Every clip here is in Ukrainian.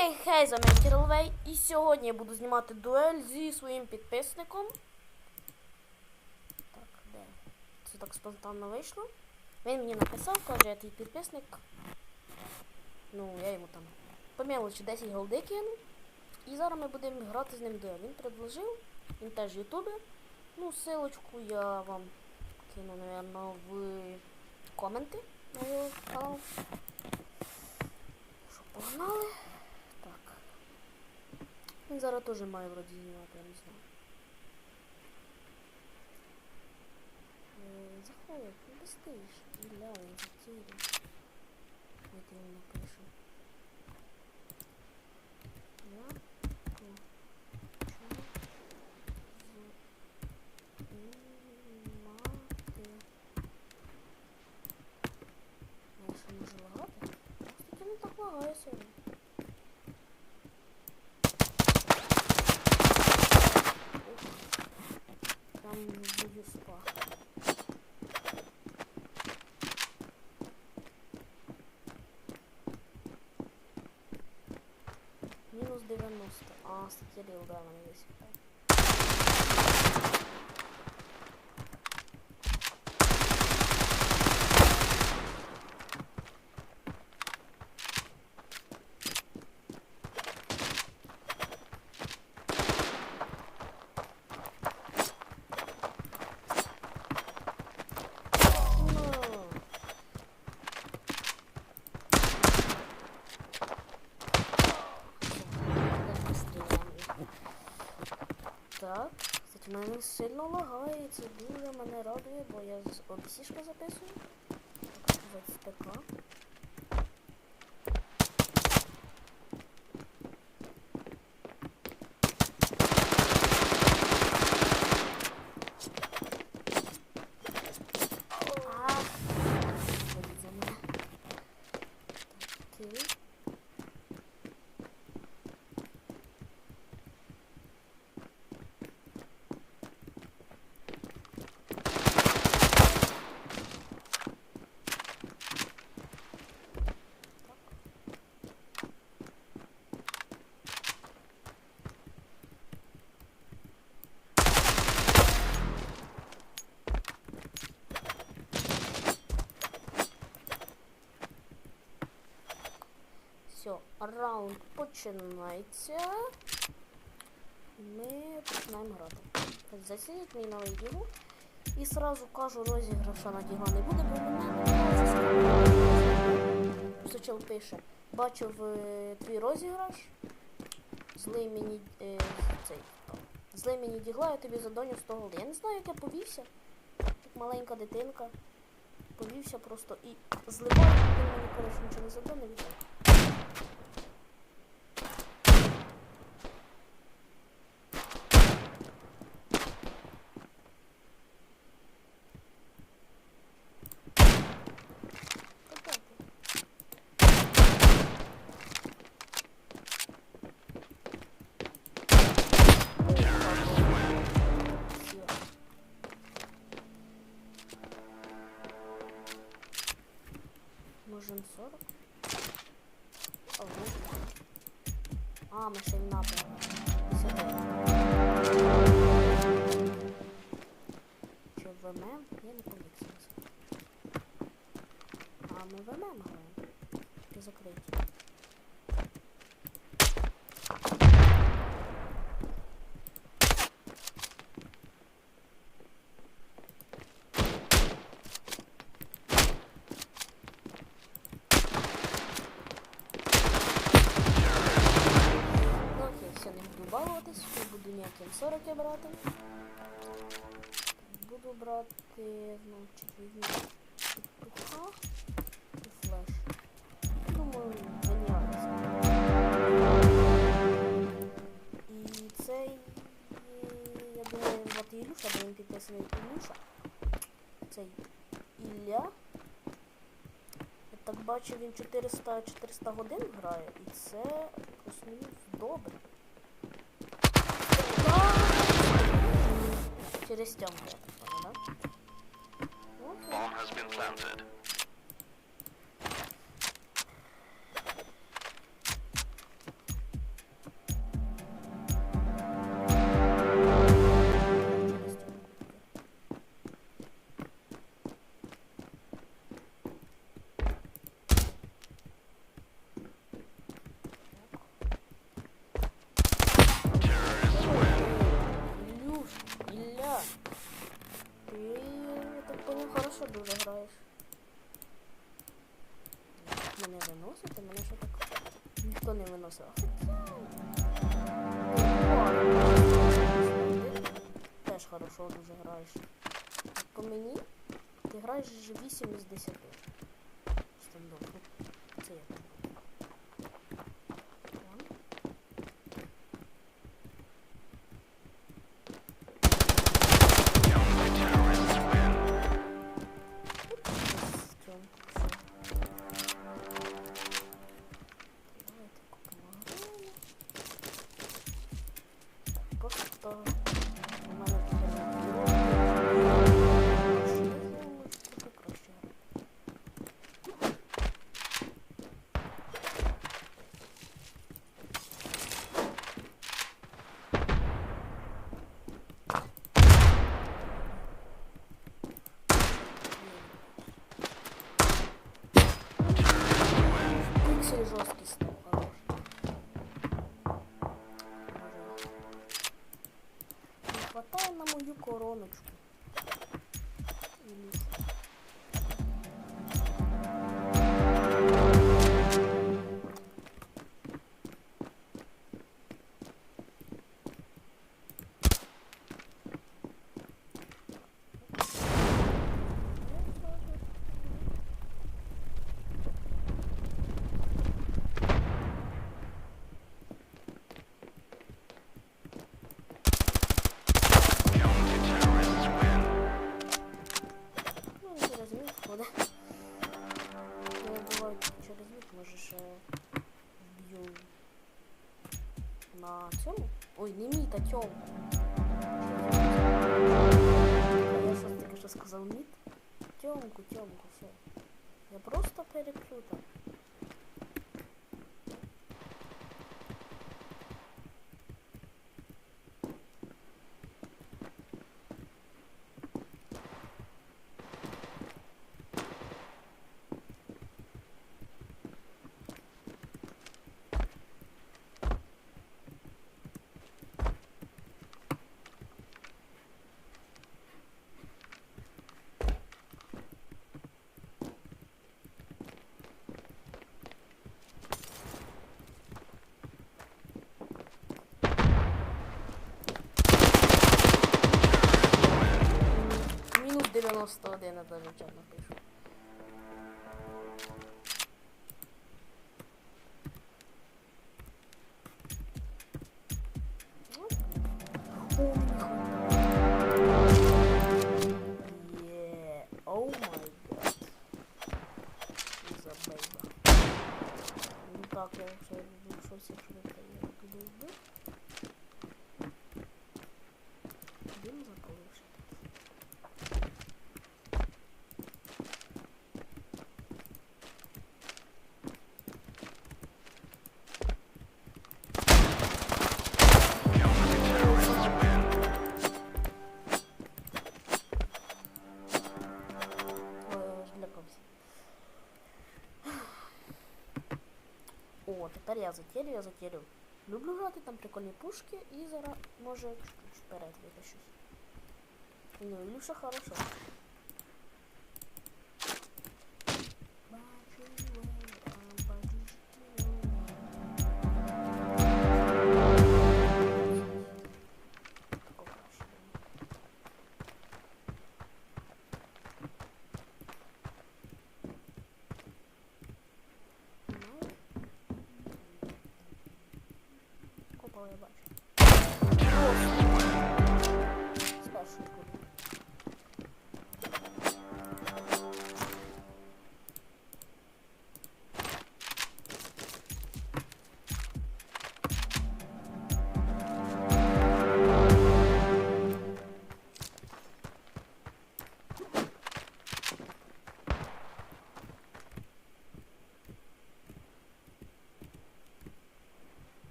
Хей, хей, з вами Кірлвей. І сьогодні я буду знімати дуель зі своїм підписником. Так, де? Це так спонтанно вийшло. Він мені написав, каже, я твій підписник. Ну, я йому там по мелочі 10 голди. І зараз ми будемо грати з ним дуель. Він предложив, він теж ютубер. Ну, силочку я вам кину, напевно, в коменти на його канал. Що, погнали? Так. Він зараз теж має вроді знімати, я не знаю. Е, Заходь, не достаєш. Ілля, він затіряв. Я тобі напишу. Я хочу знімати. Я ще можу лагати? Тільки не так лагає сьогодні. Спа. Мінус 90. А, статерил, да, мене десь. Ну. Так, стріляємо. Так, кстати, мене сильно лагає, це дуже мене радує, бо я з обсішка записую. Так сказати, з ПК. А, виходить за мене. Так, окей. Все, раунд починається. Ми починаємо грати. Засідіть мій новий дігу. І сразу кажу, розіграша на діга не буде, бо мене Сочел пише. Бачив е, твій розіграш. Злий мені е, цей. Злий мені дігла, я тобі задоню 100 голди. Я не знаю, як я повівся. Як маленька дитинка. Повівся просто і зливав, він мені, коротше, нічого не задонив А, цей напрямок. й набрали. Чи в ММ? Я не помітила. А ми в ММ граємо. Ти закриті. 40 я брати. Буду брати, значить, візьму петуха і флеш. Думаю, геніально. І цей, я думаю, звати Ілюша, бо він підписаний Ілюша. Цей Ілля. Я так бачу, він 400-400 годин грає, і це просто добре. to this mı? Bomb has been planted. Ну, Теж хорошо дуже граєш. По мені ти граєш 8 із 10. Стандартно. Це я так. Мою цьому. Ой, не мій, та тьому. Я щось таке що сказав мід. Тьомку, тьомку, все. Я просто переплютав. 91 я даже чат напишу. О, Yeah. Oh my god. She's a baby. Ну так, я вже в шоці, якщо не тепер я затерю, я затерю. Люблю грати там прикольні пушки і зараз може вперед вийде щось. Ну, Ілюша хорошо.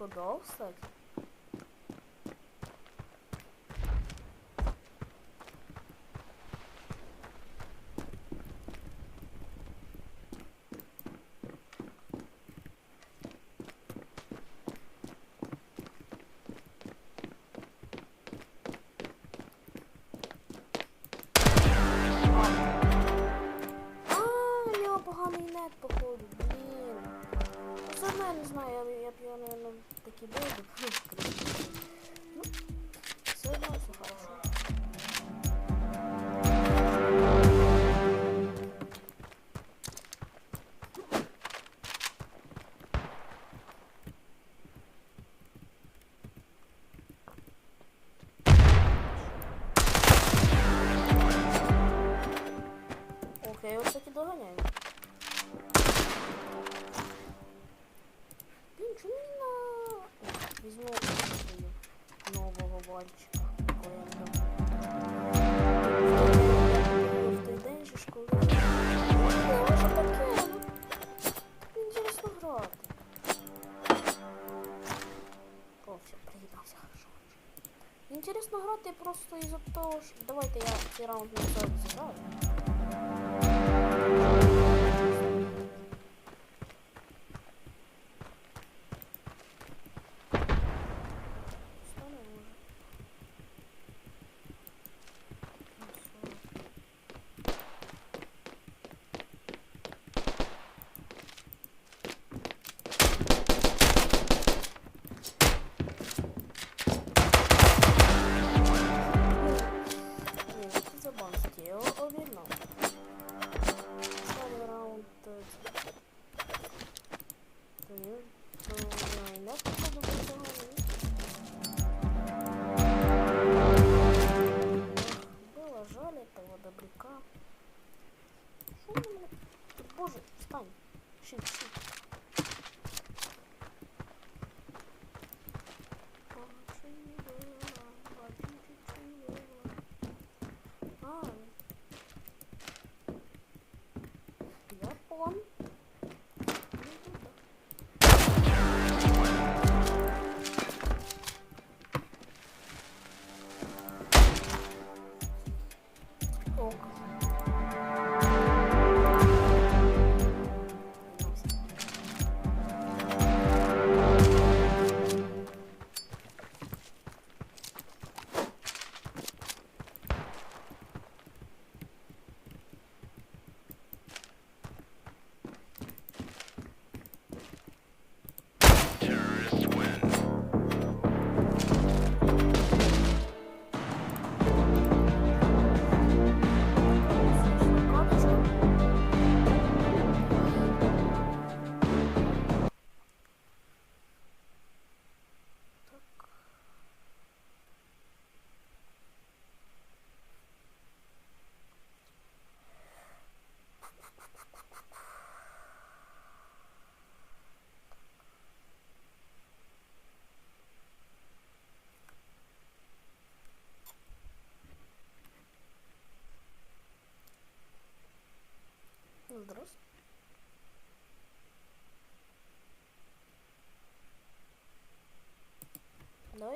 Хорошо дал. Інтересно грати просто із-за того, що... Давайте я цей раунд на сразу. Забанки, я його обігнав. Я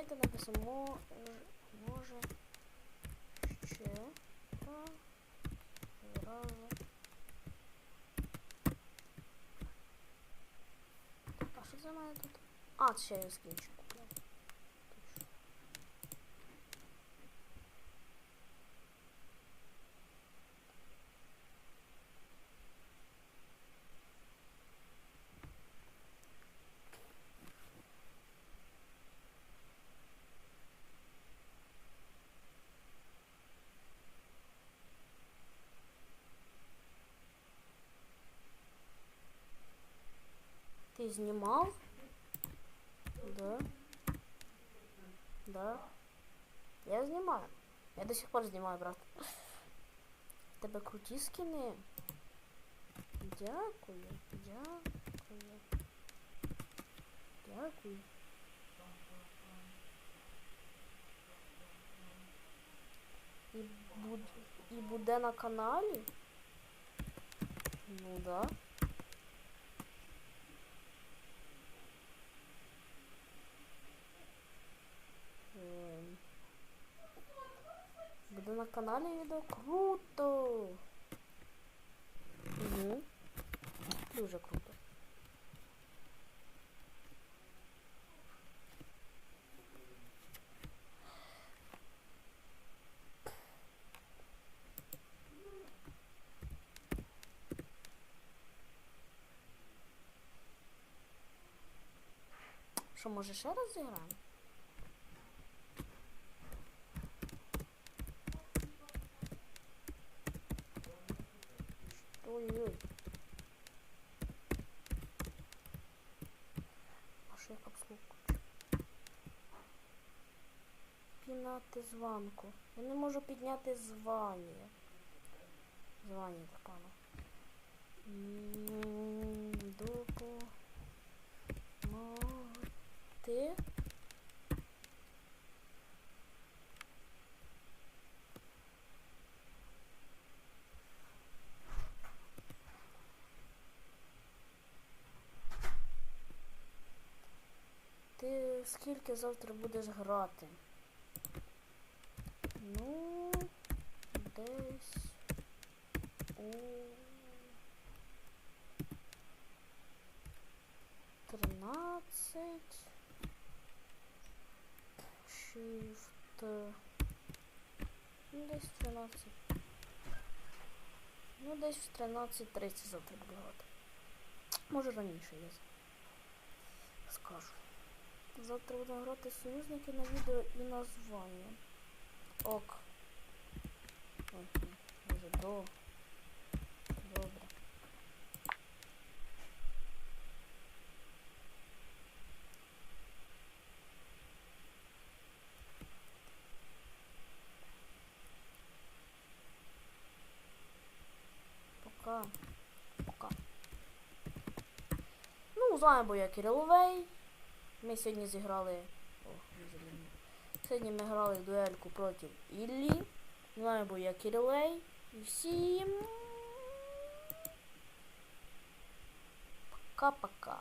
Давайте написано може ще та разу. А що це в мене тут? А, це я скінчик снимал? Да. Да. Я знімаю. Я до сих пор знімаю, брат. В Тебе круті скини. Дякую. Дякую. Дякую. І, буд... і буде на каналі? Ну да. Каналі відео. Круто! Угу. Дуже круто. Що, може ще раз зіграємо? Ой-ой. А що я капслук хочу? Пінати званку. Я не можу підняти звання. Звання так пане. Допо. Ти? Ти скільки завтра будеш грати? Ну, десь у 13 Shift Ну, десь в 13 Ну, десь в 13.30 завтра буду грати. Може раніше я скажу. Завтра будемо грати союзники на відео і названня. Ок. Ой, Може, до. Добре. Пока. Пока. Ну, з вами був я Кирил Вей. Ми сьогодні зіграли. Сьогодні ми грали дуельку проти Іллі. З вами був я Кирилей. І всім. Пока-пока.